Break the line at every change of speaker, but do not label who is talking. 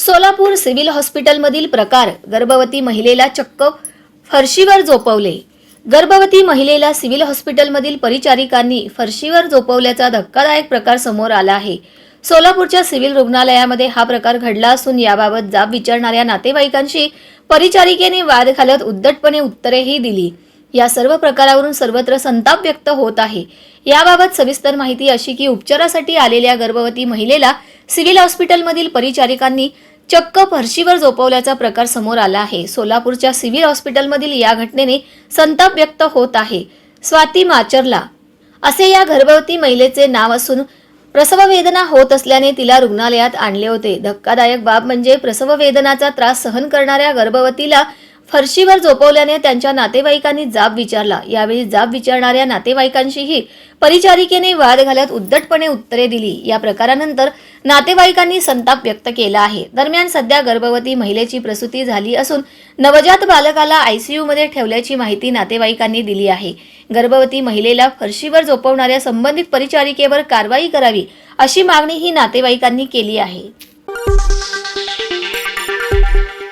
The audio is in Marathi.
सोलापूर सिव्हिल हॉस्पिटलमधील प्रकार गर्भवती महिलेला चक्क फरशीवर झोपवले. गर्भवती महिलेला सिव्हिल हॉस्पिटलमधील परिचारिकांनी फरशीवर झोपवल्याचा धक्कादायक प्रकार समोर आला आहे. सोलापूरच्या सिव्हिल रुग्णालयामध्ये हा प्रकार घडला असून याबाबत जाब विचारणाऱ्या नातेवाईकांशी परिचारिकेने वाद घालत उद्धटपणे उत्तरेही दिली. या सर्व प्रकारावरून सर्वत्र संताप व्यक्त होत आहे. याबाबत सविस्तर माहिती अशी की उपचारासाठी आलेल्या गर्भवती महिलेला सिव्हिल हॉस्पिटलमधील परिचारिकांनी चक्क फरशीवर झोपवल्याचा प्रकार समोर आला आहे. सोलापूरच्या सिव्हिल हॉस्पिटलमधील या घटनेने संताप व्यक्त होत आहे. स्वाती माचरला. असे या गर्भवती महिलेचे नाव असून प्रसव वेदना होत असल्याने तिला रुग्णालयात आणले होते. धक्कादायक बाब म्हणजे प्रसव वेदनाचा त्रास सहन करणाऱ्या गर्भवतीला फरशीवर झोपवल्याने त्यांच्या नातेवाईकांनी जाब विचारला. यावेळी जाब विचारणाऱ्या नातेवाईकांशीही परिचारिकेने वाद घालत उद्धटपणे उत्तरे दिली. या प्रकारानंतर नातेवाईकांनी संताप व्यक्त केला आहे. दरम्यान सध्या गर्भवती महिलेची प्रसूती झाली असून नवजात बालकाला आयसीयूमध्ये ठेवल्याची माहिती नातेवाईकांनी दिली आहे. गर्भवती महिलेला फरशीवर झोपवणाऱ्या संबंधित परिचारिकेवर कारवाई करावी अशी मागणी ही नातेवाईकांनी केली आहे.